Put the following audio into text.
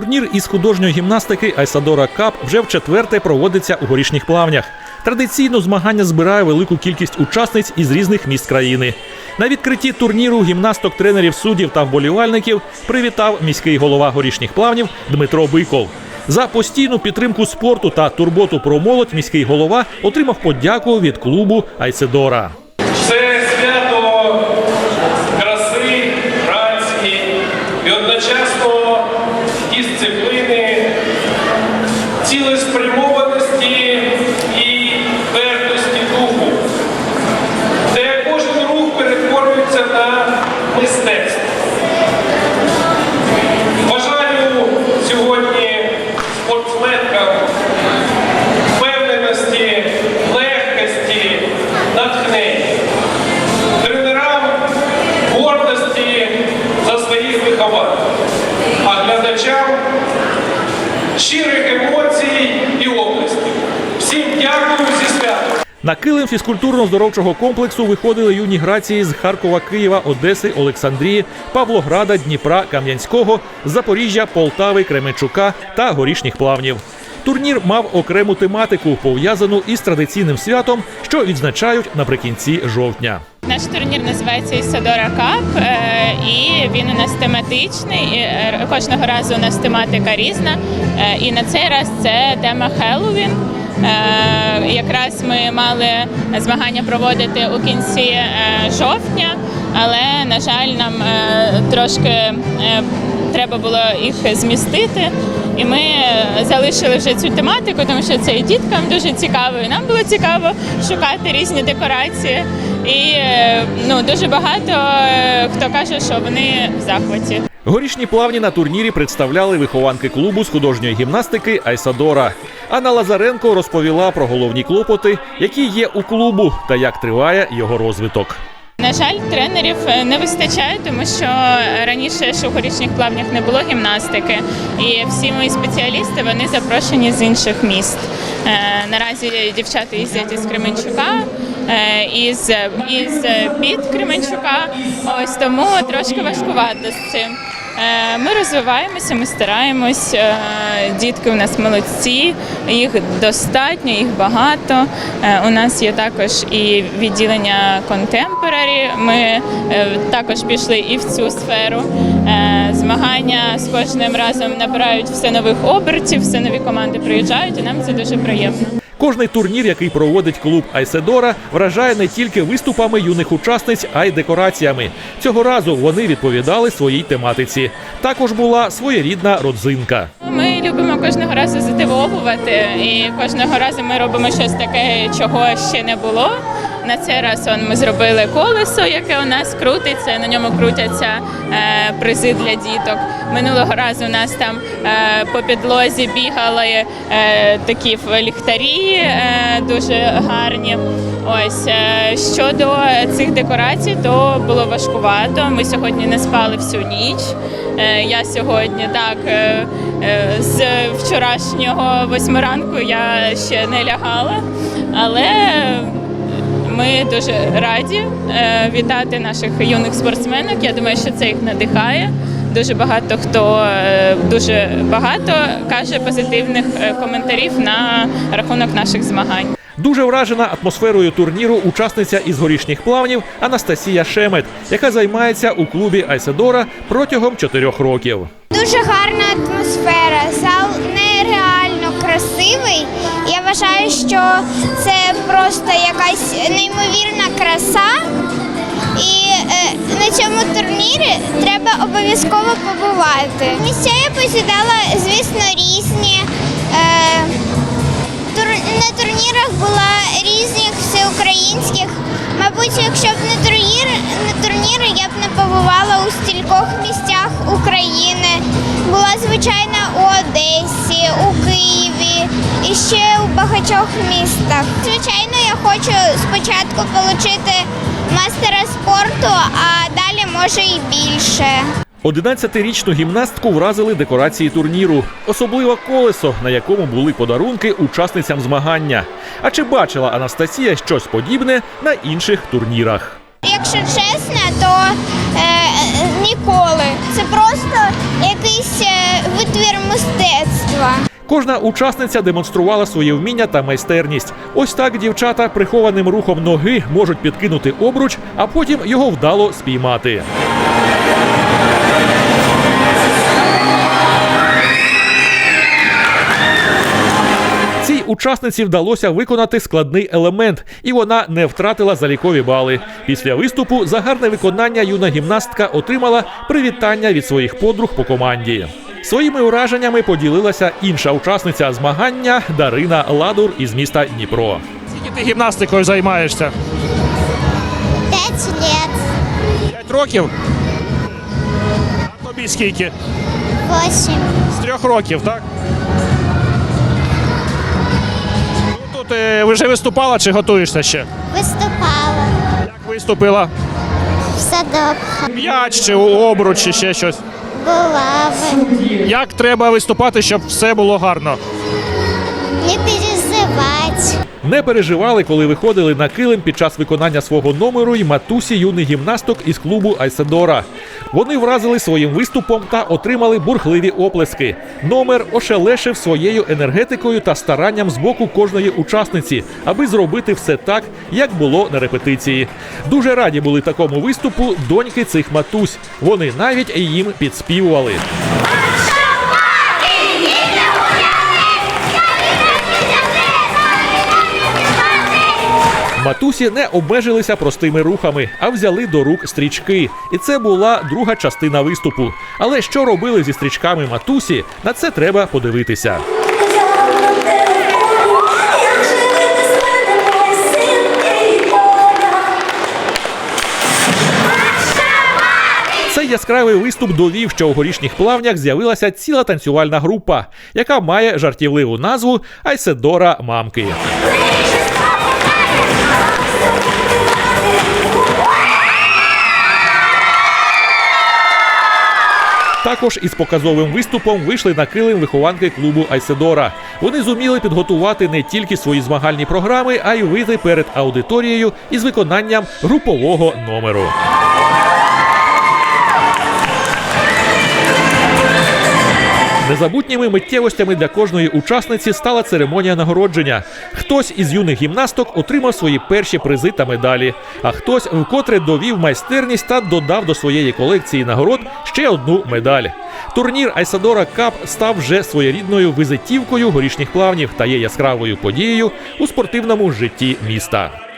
Турнір із художньої гімнастики Айсадора Кап вже вчетверте проводиться у горішніх плавнях. Традиційно змагання збирає велику кількість учасниць із різних міст країни. На відкритті турніру гімнасток, тренерів, суддів та вболівальників привітав міський голова горішніх плавнів Дмитро Биков. За постійну підтримку спорту та турботу про молодь міський голова отримав подяку від клубу Айседора. На килим фізкультурно-здоровчого комплексу виходили юні грації з Харкова, Києва, Одеси, Олександрії, Павлограда, Дніпра, Кам'янського, Запоріжжя, Полтави, Кременчука та горішніх плавнів. Турнір мав окрему тематику, пов'язану із традиційним святом, що відзначають наприкінці жовтня. Наш турнір називається Ісадора Кап, е, і він у нас тематичний. е, Кожного разу у нас тематика різна. Е, І на цей раз це тема Хеллоуін. Е, Якраз ми мали змагання проводити у кінці е, жовтня, але на жаль, нам е, трошки треба було їх змістити. І ми залишили вже цю тематику, тому що це і діткам дуже цікаво, і нам було цікаво шукати різні декорації. І ну дуже багато хто каже, що вони в захваті. Горішні плавні на турнірі представляли вихованки клубу з художньої гімнастики Айсадора. Анна Лазаренко розповіла про головні клопоти, які є у клубу, та як триває його розвиток. На жаль, тренерів е, не вистачає, тому що раніше ж у горішніх плавнях не було гімнастики, і всі мої спеціалісти вони запрошені з інших міст. Е, Наразі дівчата їздять із Кременчука, е, із, із під Кременчука. Ось тому трошки важкувато з цим. Е, Ми розвиваємося, ми стараємось. е, Дітки у нас молодці, їх достатньо, їх багато. Е, У нас є також і відділення контемпорарі. Ми також пішли і в цю сферу. Змагання з кожним разом набирають все нових обертів, все нові команди приїжджають, і нам це дуже приємно. Кожний турнір, який проводить клуб Айседора, вражає не тільки виступами юних учасниць, а й декораціями. Цього разу вони відповідали своїй тематиці. Також була своєрідна родзинка. Ми любимо кожного разу задивовувати, і кожного разу ми робимо щось таке, чого ще не було. На цей раз он, ми зробили колесо, яке у нас крутиться, на ньому крутяться е, призи для діток. Минулого разу у нас там е, по підлозі бігали е, такі ліхтарі е, дуже гарні. Ось е, щодо цих декорацій, то було важкувато. Ми сьогодні не спали всю ніч. Е, Я сьогодні так е, е, з вчорашнього восьми ранку я ще не лягала, але ми дуже раді е, вітати наших юних спортсменок. Я думаю, що це їх надихає. Дуже багато хто е, дуже багато каже позитивних е, коментарів на рахунок наших змагань. Дуже вражена атмосферою турніру учасниця із горішніх плавнів Анастасія Шемет, яка займається у клубі Айседора протягом чотирьох років. Дуже гарна атмосфера, зал нереально красивий. Вважаю, що це просто якась неймовірна краса. І е, на цьому турнірі треба обов'язково побувати. Місця я посідала, звісно, різні. Е, тур, на турнірах була різних всеукраїнських. Мабуть, якщо б не турніри, не турніри, я б не побувала у стількох місцях України. Була звичайно у Одесі, у Києві і ще у багатьох містах. Звичайно, я хочу спочатку отримати мастера спорту, а далі може і більше. 11-річну гімнастку вразили декорації турніру, особливо колесо, на якому були подарунки учасницям змагання. А чи бачила Анастасія щось подібне на інших турнірах? Якщо чесно, то е, ніколи. Це просто якийсь е, витвір мистецтва. Кожна учасниця демонструвала своє вміння та майстерність. Ось так дівчата прихованим рухом ноги можуть підкинути обруч, а потім його вдало спіймати. Цій учасниці вдалося виконати складний елемент, і вона не втратила залікові бали. Після виступу за гарне виконання юна гімнастка отримала привітання від своїх подруг по команді. Своїми ураженнями поділилася інша учасниця змагання Дарина Ладур із міста Дніпро. Скільки ти гімнастикою займаєшся? П'ять лет, П'ять років? А тобі скільки? восемь. З трьох років, так? Ну тут е, ви вже виступала чи готуєшся ще? Виступала Як виступила? в садок. М'яч чи обруч, чи ще щось. Булави. Як треба виступати, щоб все було гарно? Не переживали, коли виходили на килим під час виконання свого номеру й матусі юних гімнасток із клубу Айседора. Вони вразили своїм виступом та отримали бурхливі оплески. Номер ошелешив своєю енергетикою та старанням з боку кожної учасниці, аби зробити все так, як було на репетиції. Дуже раді були такому виступу доньки цих матусь. Вони навіть їм підспівували. Матусі не обмежилися простими рухами, а взяли до рук стрічки. І це була друга частина виступу. Але що робили зі стрічками матусі, на це треба подивитися. Цей яскравий виступ довів, що у горішніх плавнях з'явилася ціла танцювальна група, яка має жартівливу назву Айседора Мамки. Також із показовим виступом вийшли на килим вихованки клубу Айседора. Вони зуміли підготувати не тільки свої змагальні програми, а й вийти перед аудиторією із виконанням групового номеру. Незабутніми миттєвостями для кожної учасниці стала церемонія нагородження. Хтось із юних гімнасток отримав свої перші призи та медалі, а хтось вкотре довів майстерність та додав до своєї колекції нагород ще одну медаль. Турнір Айсадора Кап став вже своєрідною визитівкою горішніх плавнів та є яскравою подією у спортивному житті міста.